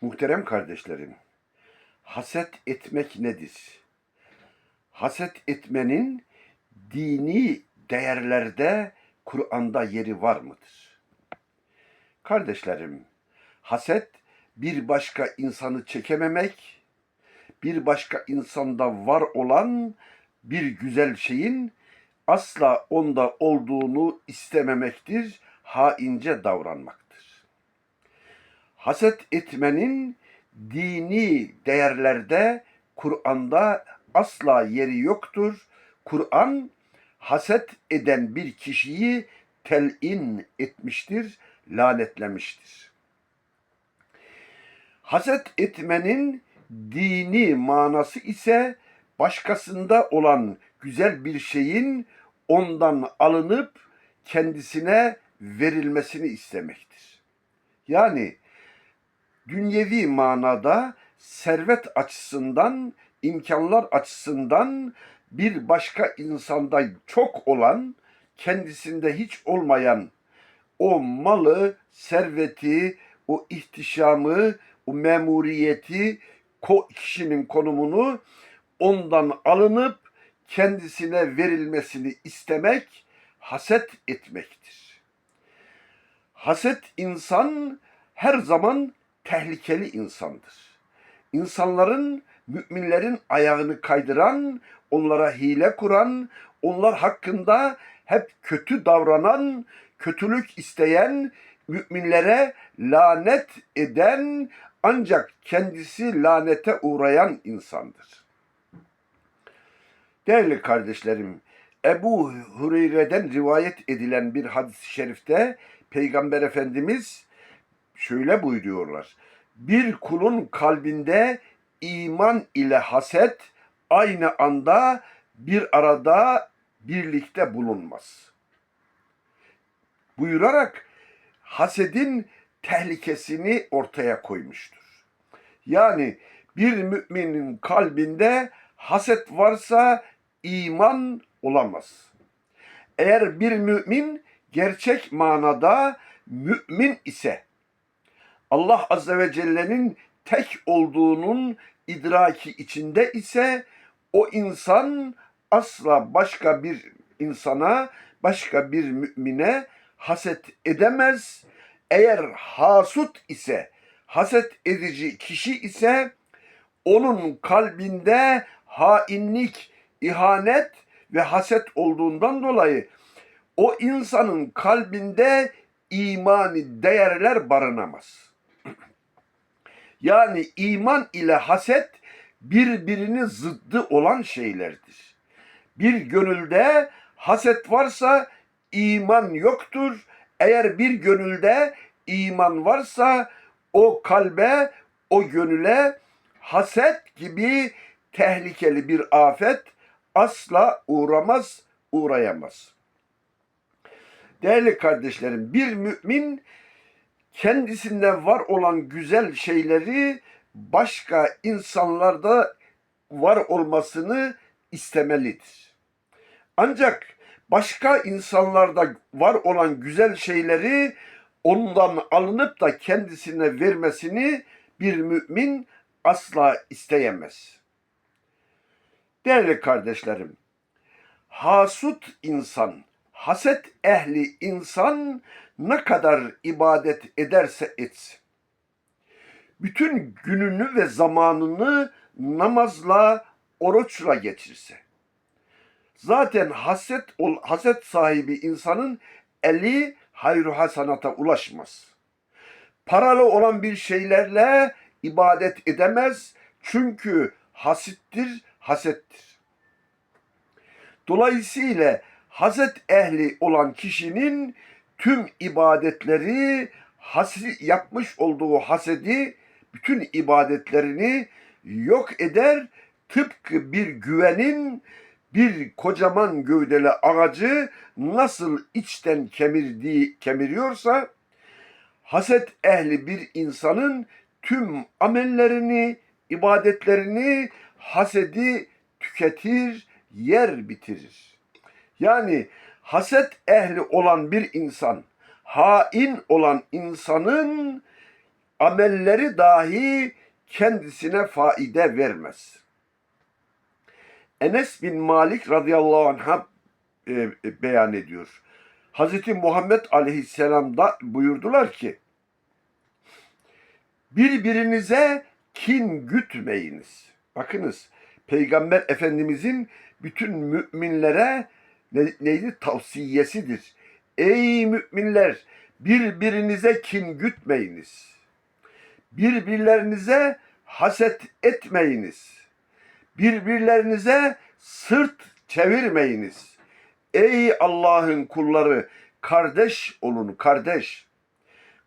Muhterem kardeşlerim, haset etmek nedir? Haset etmenin dini değerlerde Kur'an'da yeri var mıdır? Kardeşlerim, haset bir başka insanı çekememek, bir başka insanda var olan bir güzel şeyin asla onda olduğunu istememektir, haince davranmaktır. Haset etmenin dini değerlerde Kur'an'da asla yeri yoktur. Kur'an haset eden bir kişiyi telin etmiştir, lanetlemiştir. Haset etmenin dini manası ise başkasında olan güzel bir şeyin ondan alınıp kendisine verilmesini istemektir. Yani dünyevi manada servet açısından, imkanlar açısından bir başka insanda çok olan, kendisinde hiç olmayan o malı, serveti, o ihtişamı, o memuriyeti, kişinin konumunu ondan alınıp kendisine verilmesini istemek haset etmektir. Haset insan her zaman tehlikeli insandır. İnsanların, müminlerin ayağını kaydıran, onlara hile kuran, onlar hakkında hep kötü davranan, kötülük isteyen, müminlere lanet eden ancak kendisi lanete uğrayan insandır. Değerli kardeşlerim, Ebu Hureyre'den rivayet edilen bir hadis-i şerifte Peygamber Efendimiz şöyle buyuruyorlar. Bir kulun kalbinde iman ile haset aynı anda bir arada birlikte bulunmaz. Buyurarak hasedin tehlikesini ortaya koymuştur. Yani bir müminin kalbinde haset varsa iman olamaz. Eğer bir mümin gerçek manada mümin ise Allah Azze ve Celle'nin tek olduğunun idraki içinde ise o insan asla başka bir insana, başka bir mümine haset edemez. Eğer hasut ise, haset edici kişi ise onun kalbinde hainlik, ihanet ve haset olduğundan dolayı o insanın kalbinde imani değerler barınamaz. Yani iman ile haset birbirinin zıddı olan şeylerdir. Bir gönülde haset varsa iman yoktur. Eğer bir gönülde iman varsa o kalbe, o gönüle haset gibi tehlikeli bir afet asla uğramaz, uğrayamaz. Değerli kardeşlerim, bir mümin kendisinde var olan güzel şeyleri başka insanlarda var olmasını istemelidir. Ancak başka insanlarda var olan güzel şeyleri ondan alınıp da kendisine vermesini bir mümin asla isteyemez. Değerli kardeşlerim, hasut insan, haset ehli insan ne kadar ibadet ederse etsin, bütün gününü ve zamanını namazla, oruçla geçirse, zaten haset, haset sahibi insanın eli hayru hasanata ulaşmaz. Paralı olan bir şeylerle ibadet edemez çünkü hasittir, hasettir. Dolayısıyla haset ehli olan kişinin tüm ibadetleri hasi, yapmış olduğu hasedi bütün ibadetlerini yok eder tıpkı bir güvenin bir kocaman gövdeli ağacı nasıl içten kemirdiği kemiriyorsa haset ehli bir insanın tüm amellerini, ibadetlerini hasedi tüketir, yer bitirir. Yani haset ehli olan bir insan, hain olan insanın amelleri dahi kendisine faide vermez. Enes bin Malik radıyallahu anh'a e, e, beyan ediyor. Hazreti Muhammed aleyhisselam da buyurdular ki birbirinize kin gütmeyiniz. Bakınız Peygamber Efendimizin bütün müminlere ne, neydi tavsiyesidir. Ey müminler birbirinize kin gütmeyiniz. Birbirlerinize haset etmeyiniz. Birbirlerinize sırt çevirmeyiniz. Ey Allah'ın kulları kardeş olun kardeş.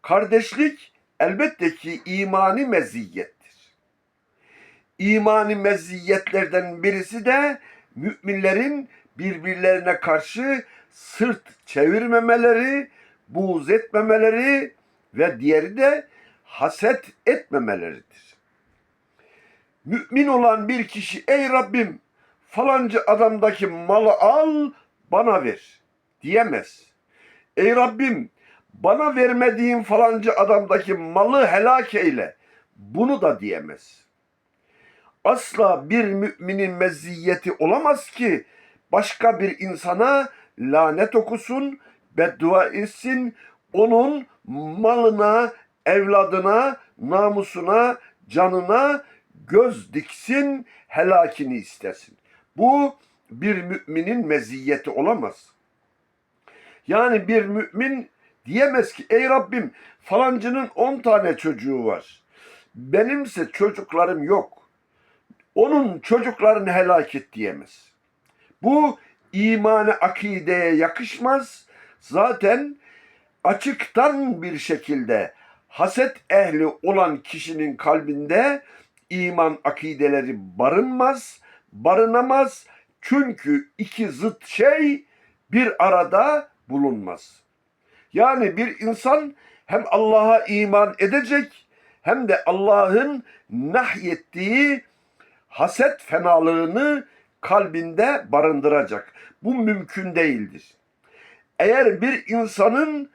Kardeşlik elbette ki imani meziyettir. İmani meziyetlerden birisi de müminlerin birbirlerine karşı sırt çevirmemeleri, buğz etmemeleri ve diğeri de haset etmemeleridir. Mümin olan bir kişi ey Rabbim falancı adamdaki malı al bana ver diyemez. Ey Rabbim bana vermediğin falancı adamdaki malı helak eyle. Bunu da diyemez. Asla bir müminin meziyeti olamaz ki başka bir insana lanet okusun, beddua etsin, onun malına, evladına, namusuna, canına göz diksin, helakini istesin. Bu bir müminin meziyeti olamaz. Yani bir mümin diyemez ki ey Rabbim falancının 10 tane çocuğu var. Benimse çocuklarım yok. Onun çocuklarını helak et diyemez. Bu imanı akideye yakışmaz. Zaten açıktan bir şekilde haset ehli olan kişinin kalbinde iman akideleri barınmaz, barınamaz. Çünkü iki zıt şey bir arada bulunmaz. Yani bir insan hem Allah'a iman edecek hem de Allah'ın nahyettiği haset fenalığını kalbinde barındıracak. Bu mümkün değildir. Eğer bir insanın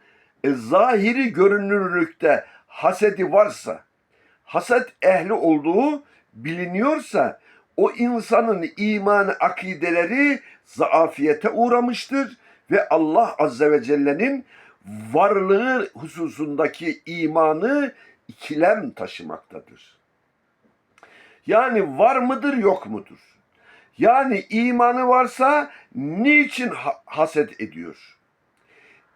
e, zahiri görünürlükte hasedi varsa, haset ehli olduğu biliniyorsa o insanın imanı akideleri zaafiyete uğramıştır ve Allah Azze ve Celle'nin varlığı hususundaki imanı ikilem taşımaktadır. Yani var mıdır yok mudur? Yani imanı varsa niçin ha- haset ediyor?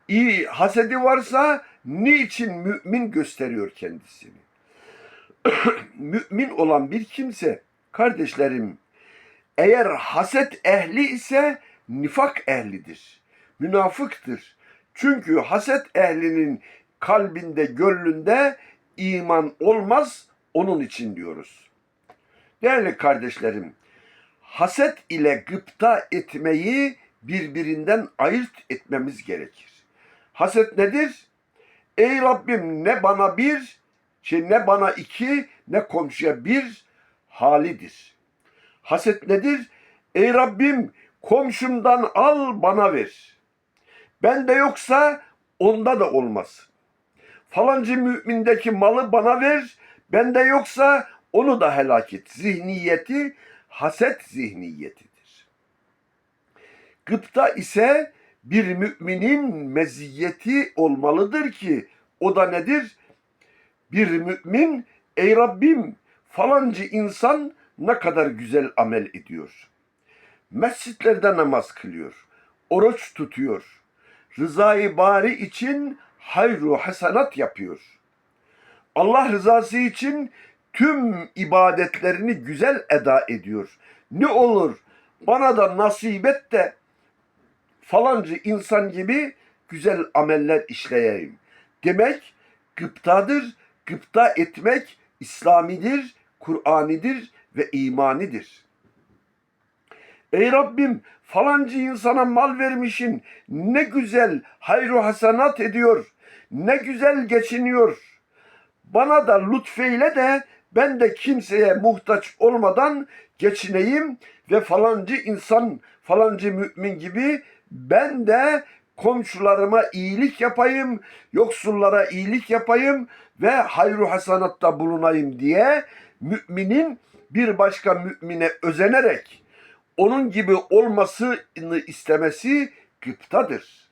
İyi hasedi varsa niçin mümin gösteriyor kendisini? mümin olan bir kimse kardeşlerim eğer haset ehli ise nifak ehlidir. Münafıktır. Çünkü haset ehlinin kalbinde, gönlünde iman olmaz. Onun için diyoruz. Değerli kardeşlerim, haset ile gıpta etmeyi birbirinden ayırt etmemiz gerekir. Haset nedir? Ey Rabbim ne bana bir, şey ne bana iki, ne komşuya bir halidir. Haset nedir? Ey Rabbim komşumdan al bana ver. Bende yoksa onda da olmaz. Falancı mümindeki malı bana ver. Bende yoksa onu da helak et. Zihniyeti haset zihniyetidir. Gıpta ise bir müminin meziyeti olmalıdır ki o da nedir? Bir mümin ey Rabbim falancı insan ne kadar güzel amel ediyor. Mescitlerde namaz kılıyor. Oruç tutuyor. Rızayı bari için hayru hasenat yapıyor. Allah rızası için tüm ibadetlerini güzel eda ediyor. Ne olur bana da nasip et de falancı insan gibi güzel ameller işleyeyim. Demek gıptadır. Gıpta etmek İslamidir, Kur'anidir ve imanidir. Ey Rabbim falancı insana mal vermişin ne güzel hayru hasanat ediyor. Ne güzel geçiniyor. Bana da lütfeyle de ben de kimseye muhtaç olmadan geçineyim ve falancı insan, falancı mümin gibi ben de komşularıma iyilik yapayım, yoksullara iyilik yapayım, ve hayru hasanatta bulunayım diye müminin bir başka mümine özenerek onun gibi olmasını istemesi gıptadır.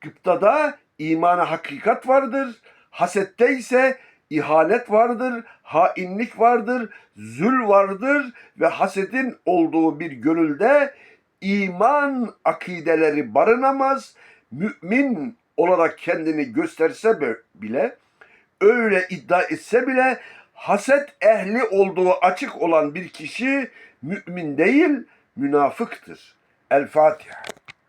Gıptada imana hakikat vardır. Hasette ise ihanet vardır, hainlik vardır, zül vardır ve hasedin olduğu bir gönülde iman akideleri barınamaz. Mümin olarak kendini gösterse bile, öyle iddia etse bile haset ehli olduğu açık olan bir kişi mümin değil, münafıktır. El Fatiha.